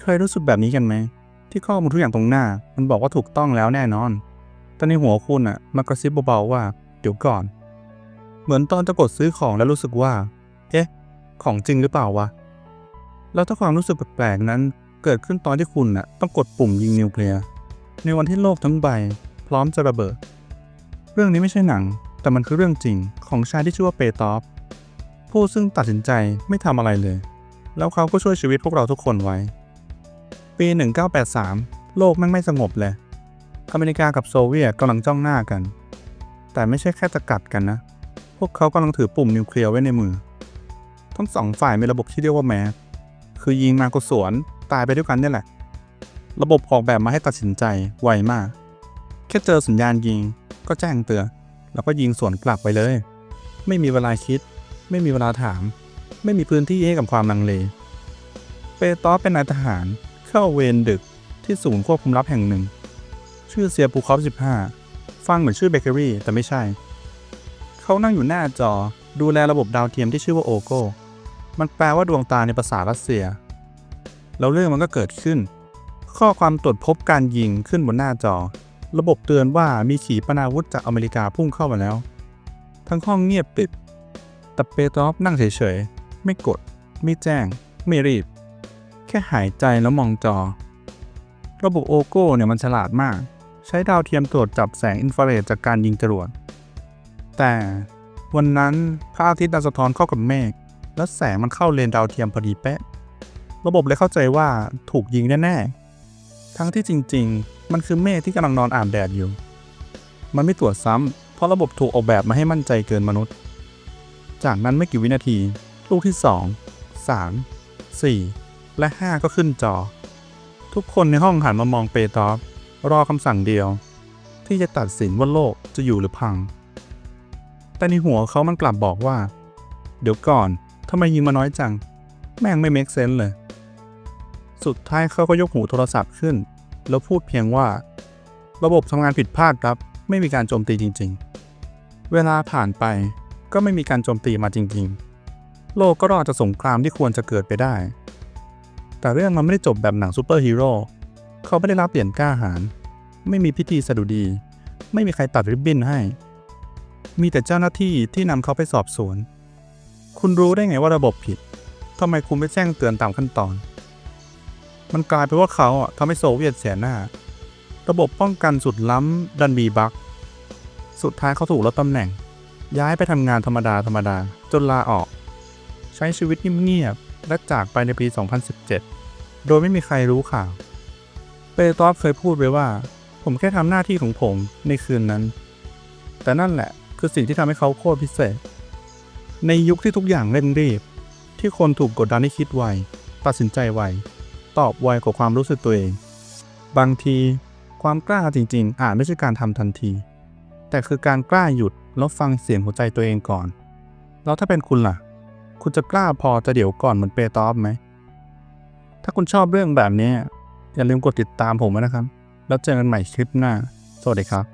เคยรู้สึกแบบนี้กันไหม ที่ข้อมูลทุกอย่างตรงหน้า มันบอกว่าถูกต้องแล้วแน่นอน แต่ในหัวคุณอะมากระซิบเบาๆว่า เดี๋ยวก่อน เหมือนตอนจะกดซื้อของแล้วรู้สึกว่า เอ๊ะ ของจริงหรือเปล่าวะ แล้วถ้าความรู้สึกแปลกๆนั้น เกิดขึ้นตอนที่คุณน่ะต้องกดปุ่มยิงนิวเคลียร์ในวันที่โลกทั้งใบ พร้อมจะระเบิด เรื่องนี้ไม่ใช่หนัง แต่มันคือเรื่องจริงของชายที่ชื่อว่าเปตอฟผู้ซึ่งตัดสินใจไม่ทำอะไรเลย แล้วเขาก็ช่วยชีวิตพวกเราทุกคนไว้ ปี 1983 โลกแม่งไม่สงบเลย อเมริกากับโซเวียตกำลังจ้องหน้ากัน แต่ไม่ใช่แค่จะกัดกันนะ พวกเขากำลังถือปุ่มนิวเคลียร์ไว้ในมือ ทั้งสองฝ่ายมีระบบที่เรียกว่าแมสคือยิงมาก็สวน ตายไปด้วยกันนี่แหละ ระบบออกแบบมาให้ตัดสินใจไวมาก แค่เจอสัญญาณยิงก็แจ้งเตือน แล้วก็ยิงสวนกลับไปเลย ไม่มีเวลาคิด ไม่มีเวลาถาม ไม่มีพื้นที่ให้กับความลังเล เปโตอเป็นนายทหาร เข้าเวรดึกที่ศูนย์ควบคุมลับแห่งหนึ่ง ชื่อเซียปูคอฟ15 ฟังเหมือนชื่อเบเกอรี่แต่ไม่ใช่ เขานั่งอยู่หน้าจอดูแลระบบดาวเทียมที่ชื่อว่าโอโกมันแปลว่าดวงตาในภาษารัสเซีย แล้วเรื่องมันก็เกิดขึ้น ข้อความตรวจพบการยิงขึ้นบนหน้าจอ ระบบเตือนว่ามีขีปนาวุธจากอเมริกาพุ่งเข้ามาแล้ว ทั้งห้องเงียบปิดแต่เปโตรฟนั่งเฉยๆ ไม่กด ไม่แจ้ง ไม่รีบ ค่หายใจแล้วมองจอ ระบบโอโก้เนี่ยมันฉลาดมาก ใช้ดาวเทียมตรวจจับแสงอินฟราเรดจากการยิงจรวด แต่วันนั้นพระอาทิตย์ดันสะท้อนเข้ากับเมฆและแสงมันเข้าเลนดาวเทียมพอดีเป๊ะ ระบบเลยเข้าใจว่าถูกยิงแน่ๆ ทั้งที่จริง ๆ มันคือเมฆที่กำลังนอนอาบแดดอยู่ มันไม่ตรวจซ้ำเพราะระบบถูกออกแบบมาให้มั่นใจเกินมนุษย์ จากนั้นไม่กี่วินาที ลูกที่ 2 3 4 และ 5 ก็ขึ้นจอ ทุกคนในห้องหันมามองเปตรฟรอคำสั่งเดียว ที่จะตัดสินว่าโลกจะอยู่หรือพัง แต่ในหัวเขามันกลับบอกว่า เดี๋ยวก่อนทำไมยิงมาน้อยจัง แม่งไม่เมคเซนส์เลย สุดท้ายเขาก็ยกหูโทรศัพท์ขึ้น แล้วพูดเพียงว่า ระบบทำงานผิดพลาดครับไม่มีการโจมตีจริง ๆ เวลาผ่านไปก็ไม่มีการโจมตีมาจริง ๆ โลกก็รอดจากสงครามที่ควรจะเกิดไปได้ แต่เรื่องมันไม่ได้จบแบบหนังซูเปอร์ฮีโร่เขาไม่ได้รับเหรียญกล้าหาญไม่มีพิธีสะดุดี ไม่มีใครตัดริบบิ้นให้ มีแต่เจ้าหน้าที่ที่นำเขาไปสอบสวน คุณรู้ได้ไงว่าระบบผิดทำไมคุณไม่แจ้งเตือนตามขั้นตอน มันกลายเป็นว่าเขาอะทำให้โซเวียตเสียหน้า ระบบป้องกันสุดล้ำดันมีบั๊กสุดท้ายเขาถูกลดตำแหน่ง ย้ายไปทำงานธรรมดาธรรมดาจนลาออก ใช้ชีวิตเงียบ และจากไปในปี 2017 โดยไม่มีใครรู้ข่าว เปโตรฟเคยพูดไว้ว่า ผมแค่ทำหน้าที่ของผมในคืนนั้น แต่นั่นแหละคือสิ่งที่ทำให้เขาโคตรพิเศษ ในยุคที่ทุกอย่างเร่งรีบ ที่คนถูกกดดันให้คิดไว ตัดสินใจไว ตอบไวกว่าความรู้สึกตัวเอง บางทีความกล้าจริง ๆ อาจไม่ใช่การทำทันที แต่คือการกล้าหยุดแล้วฟังเสียงหัวใจตัวเองก่อน แล้วถ้าเป็นคุณล่ะ คุณจะกล้าพอจะเดี๋ยวก่อนเหมือนเปตรฟไหม ถ้าคุณชอบเรื่องแบบนี้ อย่าลืมกดติดตามผมนะครับ แล้วเจอกันใหม่คลิปหน้า สวัสดีครับ